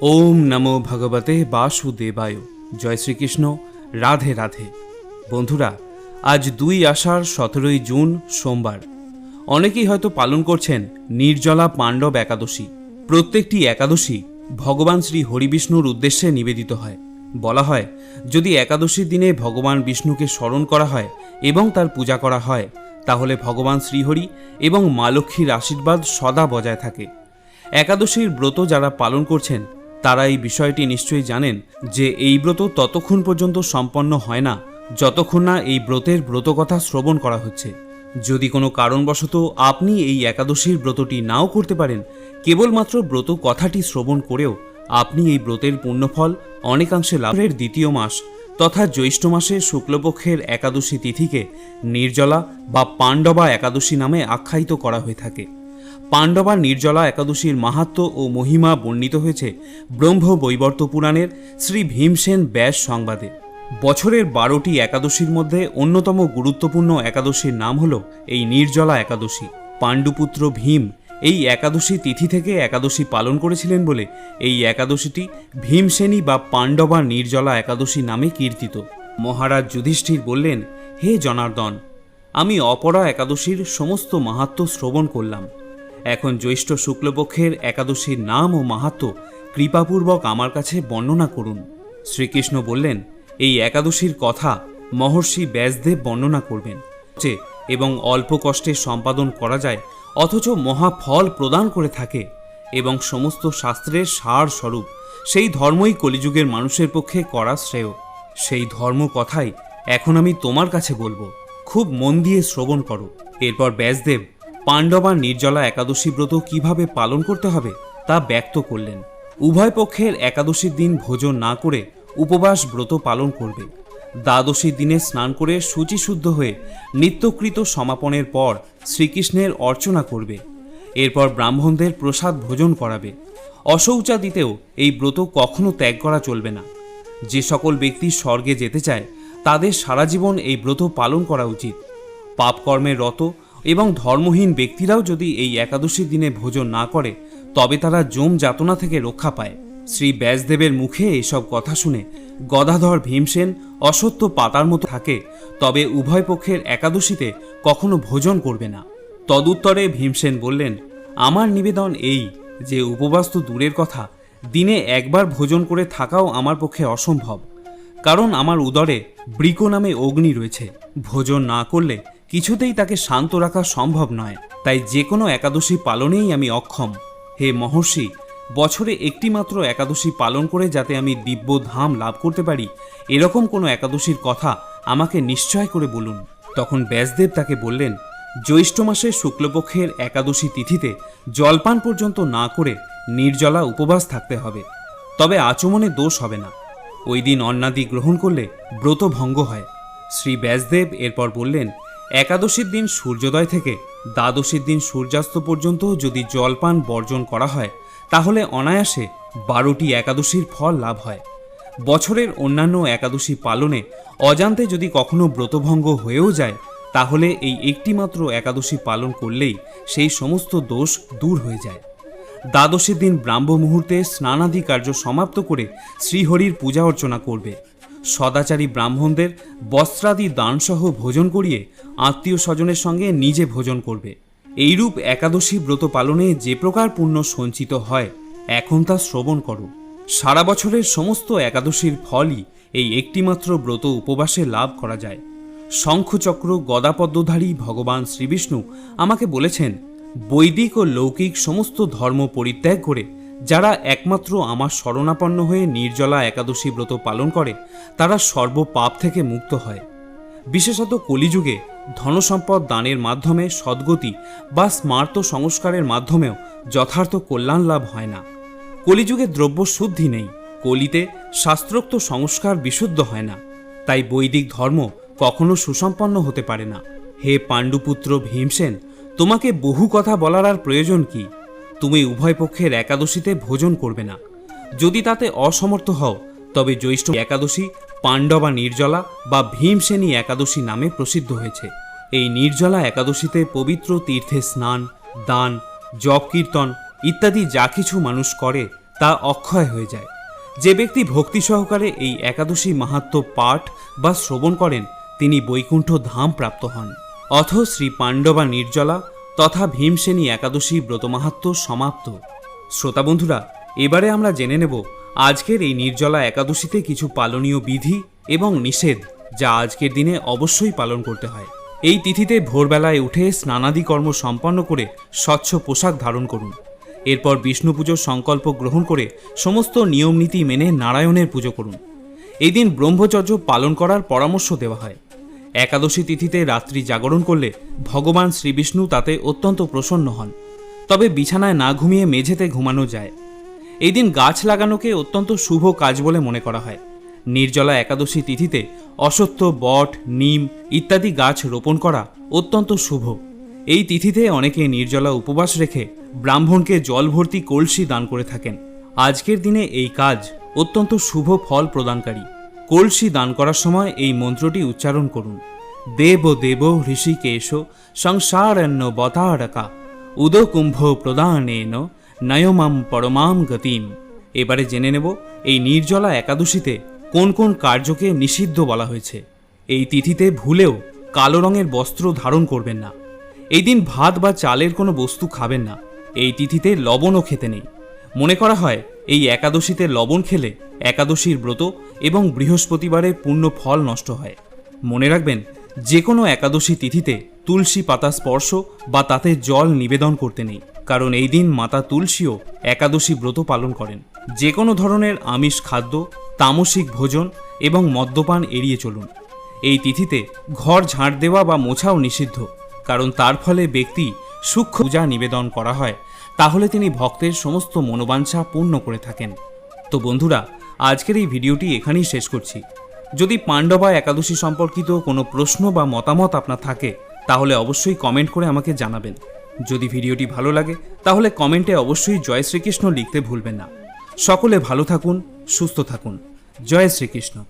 ওম নমো ভগবতে বাসুদেবায়। জয় শ্রীকৃষ্ণ। রাধে রাধে। বন্ধুরা, আজ দুই আষাঢ় সতেরোই জুন, সোমবার। অনেকেই হয়তো পালন করছেন নির্জলা পাণ্ডব একাদশী। প্রত্যেকটি একাদশী ভগবান শ্রী হরিবিষ্ণুর উদ্দেশ্যে নিবেদিত হয়। বলা হয়, যদি একাদশীর দিনে ভগবান বিষ্ণুকে স্মরণ করা হয় এবং তার পূজা করা হয়, তাহলে ভগবান শ্রীহরি এবং মা লক্ষ্মীর আশীর্বাদ সদা বজায় থাকে। একাদশীর ব্রত যারা পালন করছেন তারা এই বিষয়টি নিশ্চয়ই জানেন যে এই ব্রত ততক্ষণ পর্যন্ত সম্পন্ন হয় না, যতক্ষণ না এই ব্রতের ব্রতকথা শ্রবণ করা হচ্ছে। যদি কোনো কারণবশত আপনি এই একাদশীর ব্রতটি নাও করতে পারেন, কেবলমাত্র ব্রত কথাটি শ্রবণ করেও আপনি এই ব্রতের পুণ্যফল অনেকাংশে লাভের দ্বিতীয় মাস তথা জ্যৈষ্ঠ মাসে শুক্লপক্ষের একাদশী তিথিকে নির্জলা বা পাণ্ডবা একাদশী নামে আখ্যায়িত করা হয়ে থাকে। পাণ্ডবা নির্জলা একাদশীর মাহাত্ম ও মহিমা বর্ণিত হয়েছে ব্রহ্ম বৈবর্ত পুরাণের শ্রী ভীমসেন ব্যাস সংবাদে। বছরের বারোটি একাদশীর মধ্যে অন্যতম গুরুত্বপূর্ণ একাদশীর নাম হল এই নির্জলা একাদশী। পাণ্ডুপুত্র ভীম এই একাদশী তিথি থেকে একাদশী পালন করেছিলেন বলে এই একাদশীটি ভীমসেনী বা পাণ্ডবা নির্জলা একাদশী নামে কীর্তিত। মহারাজ যুধিষ্ঠির বললেন, হে জনার্দন, আমি অপরা একাদশীর সমস্ত মাহাত্ম শ্রবণ করলাম। এখন জ্যৈষ্ঠ শুক্লপক্ষের একাদশীর নাম ও মাহাত্ম কৃপাপূর্বক আমার কাছে বর্ণনা করুন। শ্রীকৃষ্ণ বললেন, এই একাদশীর কথা মহর্ষি ব্যাসদেব বর্ণনা করবেন। যে, এবং অল্প কষ্টে সম্পাদন করা যায়, অথচ মহা ফল প্রদান করে থাকে, এবং সমস্ত শাস্ত্রের সার স্বরূপ সেই ধর্মই কলিযুগের মানুষের পক্ষে করা শ্রেয়। সেই ধর্ম কথাই এখন আমি তোমার কাছে বলব। খুব মন দিয়ে শ্রবণ করো। এরপর ব্যাসদেব পাণ্ডবা নির্জলা একাদশী ব্রত কীভাবে পালন করতে হবে তা ব্যক্ত করলেন। উভয় পক্ষের একাদশীর দিন ভোজন না করে উপবাস ব্রত পালন করবে। দ্বাদশীর দিনে স্নান করে শুচিশুদ্ধ হয়ে নিত্যকৃত সমাপনের পর শ্রীকৃষ্ণের অর্চনা করবে। এরপর ব্রাহ্মণদের প্রসাদ ভোজন করাবে। অশৌচা দিতেও এই ব্রত কখনো ত্যাগ করা চলবে না। যে সকল ব্যক্তি স্বর্গে যেতে চায়, তাদের সারা জীবন এই ব্রত পালন করা উচিত। পাপকর্মের রত এবং ধর্মহীন ব্যক্তিরাও যদি এই একাদশীর দিনে ভোজন না করে, তবে তারা জম যাতনা থেকে রক্ষা পায়। শ্রী ব্যাসদেবের মুখে এসব কথা শুনে গদাধর ভীমসেন অসত্য পাতার মতো থাকে, তবে উভয় পক্ষের একাদশীতে কখনো ভোজন করবে না। তদুত্তরে ভীমসেন বললেন, আমার নিবেদন এই যে উপবাস তো দূরের কথা, দিনে একবার ভোজন করে থাকাও আমার পক্ষে অসম্ভব। কারণ আমার উদরে বৃক নামে অগ্নি রয়েছে। ভোজন না করলে কিছুতেই তাকে শান্ত রাখা সম্ভব নয়। তাই যে কোনো একাদশী পালনেই আমি অক্ষম। হে মহর্ষি, বছরে একটি মাত্র একাদশী পালন করে যাতে আমি দিব্য ধাম লাভ করতে পারি, এরকম কোনো একাদশীর কথা আমাকে নিশ্চয় করে বলুন। তখন ব্যাসদেব তাকে বললেন, জ্যৈষ্ঠ মাসের শুক্লপক্ষের একাদশী তিথিতে জলপান পর্যন্ত না করে নির্জলা উপবাস থাকতে হবে। তবে আচমনে দোষ হবে না। ওই দিন অন্নাদি গ্রহণ করলে ব্রত ভঙ্গ হয়। শ্রী ব্যাসদেব এরপর বললেন একাদশীর দিন সূর্যোদয় থেকে দ্বাদশীর দিন সূর্যাস্ত পর্যন্ত যদি জলপান বর্জন করা হয়, তাহলে অনায়াসে বারোটি একাদশীর ফল লাভ হয়। বছরের অন্যান্য একাদশী পালনে অজান্তে যদি কখনো ব্রতভঙ্গ হয়েও যায়, তাহলে এই একটিমাত্র একাদশী পালন করলেই সেই সমস্ত দোষ দূর হয়ে যায়। দ্বাদশীর দিন ব্রাহ্ম মুহূর্তে স্নানাদি কার্য সমাপ্ত করে শ্রীহরির পূজা অর্চনা করবে। সদাচারী ব্রাহ্মণদের বস্ত্রাদি দানসহ ভোজন করিয়ে আত্মীয় স্বজনের সঙ্গে নিজে ভোজন করবে। এইরূপ একাদশী ব্রত পালনে যে প্রকার পুণ্য সঞ্চিত হয়, এখন তা শ্রবণ করো। সারা বছরের সমস্ত একাদশীর ফলই এই একটিমাত্র ব্রত উপবাসে লাভ করা যায়। শঙ্খচক্র, গদাপদ্মধারী ভগবান শ্রীবিষ্ণু আমাকে বলেছেন, বৈদিক ও লৌকিক সমস্ত ধর্ম পরিত্যাগ করে যারা একমাত্র আমার শরণাপন্ন হয়ে নির্জলা একাদশী ব্রত পালন করে, তারা সর্বপাপ থেকে মুক্ত হয়। বিশেষত কলিযুগে ধনসম্পদ দানের মাধ্যমে সদ্গতি বা স্মার্ত সংস্কারের মাধ্যমেও যথার্থ কল্যাণ লাভ হয় না। কলিযুগে দ্রব্য শুদ্ধি নেই, কলিতে শাস্ত্রোক্ত সংস্কার বিশুদ্ধ হয় না। তাই বৈদিক ধর্ম কখনো সুসম্পন্ন হতে পারে না। হে পাণ্ডুপুত্র ভীমসেন, তোমাকে বহু কথা বলার আর প্রয়োজন কি? তুমি উভয় পক্ষের একাদশীতে ভোজন করবে না। যদি তাতে অসমর্থ হও, তবে জ্যৈষ্ঠ একাদশী পাণ্ডবা নির্জলা বা ভীমসেনী একাদশী নামে প্রসিদ্ধ হয়েছে। এই নির্জলা একাদশীতে পবিত্র তীর্থে স্নান, দান, জপ কীর্তন ইত্যাদি যা কিছু মানুষ করে তা অক্ষয় হয়ে যায়। যে ব্যক্তি ভক্তি সহকারে এই একাদশী মাহাত্ম পাঠ বা শ্রবণ করেন, তিনি বৈকুণ্ঠ ধাম প্রাপ্ত হন। অথ শ্রী পাণ্ডবা নির্জলা তথা ভীমসেনী একাদশী ব্রত মাহাত্ম সমাপ্ত। শ্রোতা বন্ধুরা, এবারে আমরা জেনে নেব আজকের এই নির্জলা একাদশীতে কিছু পালনীয় বিধি এবং নিষেধ যা আজকের দিনে অবশ্যই পালন করতে হয়। এই তিথিতে ভোরবেলায় উঠে স্নানাদি কর্ম সম্পন্ন করে স্বচ্ছ পোশাক ধারণ করুন। এরপর বিষ্ণু পুজোর সংকল্প গ্রহণ করে সমস্ত নিয়মনীতি মেনে নারায়ণের পুজো করুন। এই দিন ব্রহ্মচর্য পালন করার পরামর্শ দেওয়া হয়। একাদশী তিথিতে রাত্রি জাগরণ করলে ভগবান শ্রীবিষ্ণু তাতে অত্যন্ত প্রসন্ন হন। তবে বিছানায় না ঘুমিয়ে মেঝেতে ঘুমানো যায়। এই দিন গাছ লাগানোকে অত্যন্ত শুভ কাজ বলে মনে করা হয়। নির্জলা একাদশী তিথিতে অসত্য বট, নিম ইত্যাদি গাছ রোপণ করা অত্যন্ত শুভ। এই তিথিতে অনেকে নির্জলা উপবাস রেখে ব্রাহ্মণকে জল ভর্তি কলসি দান করে থাকেন। আজকের দিনে এই কাজ অত্যন্ত শুভ ফল প্রদানকারী। কলসি দান করার সময় এই মন্ত্রটি উচ্চারণ করুন। দেব দেব ঋষিকেশ সংসারণ্য বতারকা উদকুম্ভ প্রদানেন, নয়মাম পরমাম গতিম। এবারে জেনে নেব, এই নির্জলা একাদশীতে কোন কোন কার্যকে নিষিদ্ধ বলা হয়েছে। এই তিথিতে ভুলেও কালো রঙের বস্ত্র ধারণ করবেন না। এই দিন ভাত বা চালের কোনো বস্তু খাবেন না। এই তিথিতে লবণও খেতে নেই। মনে করা হয়, এই একাদশীতে লবণ খেলে একাদশীর ব্রত এবং বৃহস্পতিবারের পূর্ণ ফল নষ্ট হয়। মনে রাখবেন যে কোনো একাদশী তিথিতে তুলসী পাতা স্পর্শ বা তাতে জল নিবেদন করতে নেই, কারণ এই দিন মাতা তুলসীও একাদশী ব্রত পালন করেন। যে কোনো ধরনের আমিষ খাদ্য, তামসিক ভোজন এবং মদ্যপান এড়িয়ে চলুন। এই তিথিতে ঘর ঝাঁট দেওয়া বা মোছাও নিষিদ্ধ, কারণ তার ফলে ব্যক্তি সূক্ষ্ম পূজা নিবেদন করা হয়, তাহলে তিনি ভক্তের সমস্ত মনোবাঞ্ছা পূর্ণ করে থাকেন। তো বন্ধুরা আজকের এই ভিডিওটি এখানেই শেষ করছি। যদি পাণ্ডবা একাদশী সম্পর্কিত কোনো প্রশ্ন বা মতামত আপনার থাকে, তাহলে অবশ্যই কমেন্ট করে আমাকে জানাবেন। যদি ভিডিওটি ভালো লাগে, তাহলে কমেন্টে অবশ্যই জয় শ্রীকৃষ্ণ লিখতে ভুলবেন না। সকলে ভালো থাকুন, সুস্থ থাকুন। জয় শ্রীকৃষ্ণ।